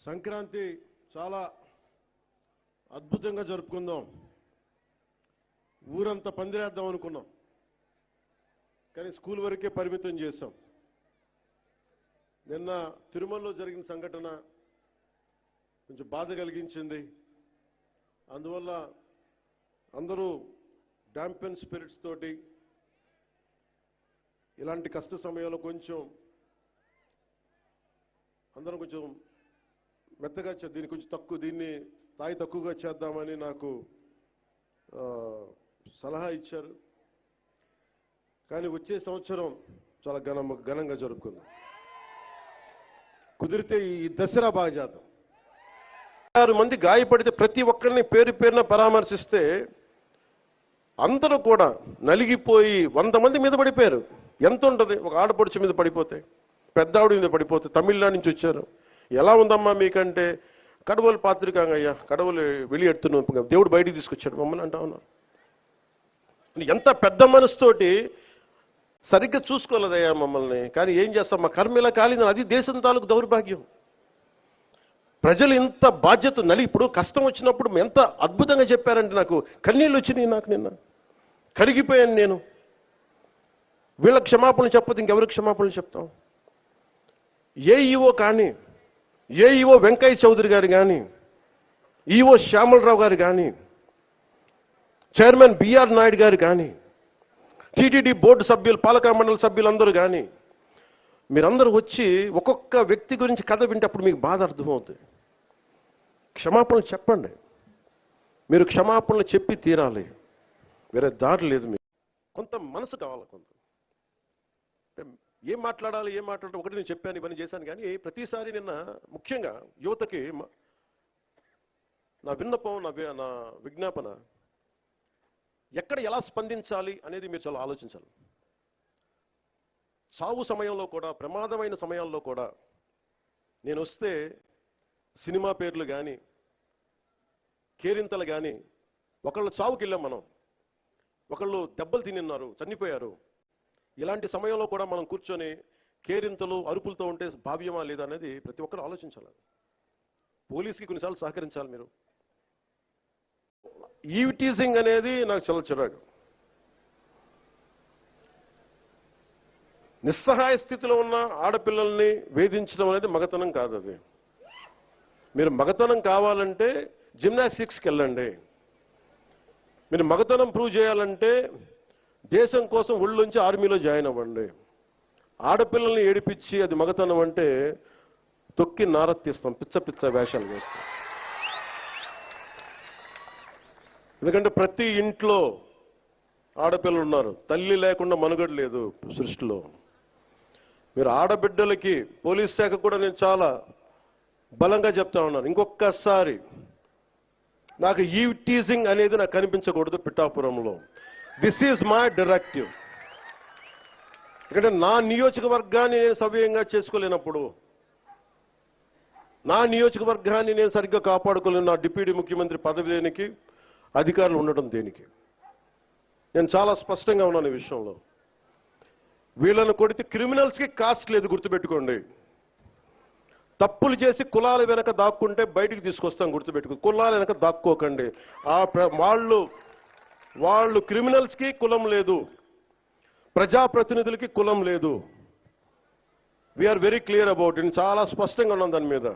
సంక్రాంతి చాలా అద్భుతంగా జరుపుకుందాం. ఊరంతా పందిరేద్దాం అనుకున్నాం. కానీ స్కూల్ వరకే పరిమితం చేశాం. నిన్న తిరుమలలో జరిగిన సంఘటన కొంచెం బాధ కలిగించింది. అందువల్ల అందరూ డాంపెన్ స్పిరిట్స్ తోటి ఇలాంటి కష్ట సమయంలో కొంచెం అందరం కొంచెం మెత్తగా దీన్ని కొంచెం తక్కువ దీన్ని స్థాయి తక్కువగా చేద్దామని నాకు సలహా ఇచ్చారు. కానీ వచ్చే సంవత్సరం చాలా ఘన ఘనంగా జరుపుకుందాం. కుదిరితే ఈ దసరా బాగా చేద్దాం. ఆరు మంది గాయపడితే ప్రతి ఒక్కరిని పేరు పేరున పరామర్శిస్తే అందరూ కూడా నలిగిపోయి వంద మంది మీద పడిపోయారు. ఎంత ఉంటుంది? ఒక ఆడపడుచు మీద పడిపోతే పెద్ద ఆవిడ మీద పడిపోతే తమిళనాడు నుంచి వచ్చారు. ఎలా ఉందమ్మా మీకంటే? కడవలు పాత్రికాంగయ్యా కడవలు వెళ్ళి దేవుడు బయటికి తీసుకొచ్చాడు. మమ్మల్ని అంటా ఉన్నారు. ఎంత పెద్ద మనసుతోటి సరిగ్గా చూసుకోలేదయ్యా మమ్మల్ని. కానీ ఏం చేస్తాం మా కర్మ ఇలా కాలేదు అది దేశం తాలూకు దౌర్భాగ్యం. ప్రజలు ఇంత బాధ్యత నలి ఇప్పుడు కష్టం వచ్చినప్పుడు ఎంత అద్భుతంగా చెప్పారంటే నాకు కన్నీళ్ళు వచ్చినాయి నాకు నిన్న. కరిగిపోయాను నేను. వీళ్ళ క్షమాపణలు చెప్పదు ఇంకెవరికి క్షమాపణలు చెప్తాం? ఏఈఓ కానీ ఏఈఓ వెంకయ్య చౌదరి గారు కానీ ఈఓ శ్యామలరావు గారు కానీ చైర్మన్ బిఆర్ నాయుడు గారు కానీ టీటీడీ బోర్డు సభ్యులు పాలక మండలి సభ్యులందరూ కానీ మీరందరూ వచ్చి ఒక్కొక్క వ్యక్తి గురించి కథ వింటప్పుడు మీకు బాధ అర్థమవుతుంది. క్షమాపణలు చెప్పండి. మీరు క్షమాపణలు చెప్పి తీరాలి. వేరే దారి లేదు మీకు. కొంత మనసు కావాలి కొంత. అంటే ఏం మాట్లాడాలి ఏం మాట్లాడాలి ఒకటి నేను చెప్పాను ఇవన్నీ చేశాను. కానీ ప్రతిసారి నిన్న ముఖ్యంగా యువతకి నా విన్నపం నా నా విజ్ఞాపన ఎక్కడ ఎలా స్పందించాలి అనేది మీరు చాలా ఆలోచించాలి. సావు సమయంలో కూడా ప్రమాదమైన సమయాల్లో కూడా నేను వస్తే సినిమా పేర్లు కానీ కేరింతలు కానీ ఒకళ్ళు చావుకి వెళ్ళాం మనం. ఒకళ్ళు దెబ్బలు తినిన్నారు చనిపోయారు. ఇలాంటి సమయంలో కూడా మనం కూర్చొని కేరింతలు అరుపులతో ఉంటే భావ్యమా లేదా అనేది ప్రతి ఒక్కరు ఆలోచించాలి. పోలీస్కి కొన్నిసార్లు సహకరించాలి మీరు. ఈవిటీజింగ్ అనేది నాకు చాలా చిరాకు. నిస్సహాయ స్థితిలో ఉన్న ఆడపిల్లల్ని వేధించడం అనేది మగతనం కాదు అది. మీరు మగతనం కావాలంటే జిమ్నాస్టిక్స్కి వెళ్ళండి. మీరు మగతనం ప్రూవ్ చేయాలంటే దేశం కోసం ఒళ్ళుంచి ఆర్మీలో జాయిన్ అవ్వండి. ఆడపిల్లల్ని ఏడిపించి అది మగతనం అంటే తొక్కి నారత్తిస్తాం పిచ్చ పిచ్చ వేషాలు వేస్తాం. ఎందుకంటే ప్రతి ఇంట్లో ఆడపిల్లలు ఉన్నారు. తల్లి లేకుండా మనుగడ లేదు సృష్టిలో. మీరు ఆడబిడ్డలకి పోలీస్ శాఖ కూడా నేను చాలా బలంగా చెప్తా ఉన్నాను. ఇంకొకసారి నాకు ఈ టీజింగ్ అనేది నాకు కనిపించకూడదు పిఠాపురంలో. దిస్ ఈజ్ మై డైరెక్టివ్ ఎందుకంటే నా నియోజకవర్గాన్ని నేను సవ్యంగా చేసుకోలేనప్పుడు నా నియోజకవర్గాన్ని నేను సరిగ్గా కాపాడుకోలేను నా డిప్యూటీ ముఖ్యమంత్రి పదవి దేనికి అధికారులు ఉండడం దేనికి? నేను చాలా స్పష్టంగా ఉన్నాను ఈ విషయంలో. వీళ్ళను కొడితే క్రిమినల్స్కి కాస్ట్ లేదు గుర్తుపెట్టుకోండి. తప్పులు చేసి కులాల వెనక దాక్కుంటే బయటికి తీసుకొస్తాం గుర్తుపెట్టుకో కులాల వెనక దాక్కోకండి. ఆ ప్ర- వాళ్ళు వాళ్ళు క్రిమినల్స్కి కులం లేదు. ప్రజాప్రతినిధులకి కులం లేదు. We are very clear about in చాలా స్పష్టంగా ఉన్నాం దాని మీద.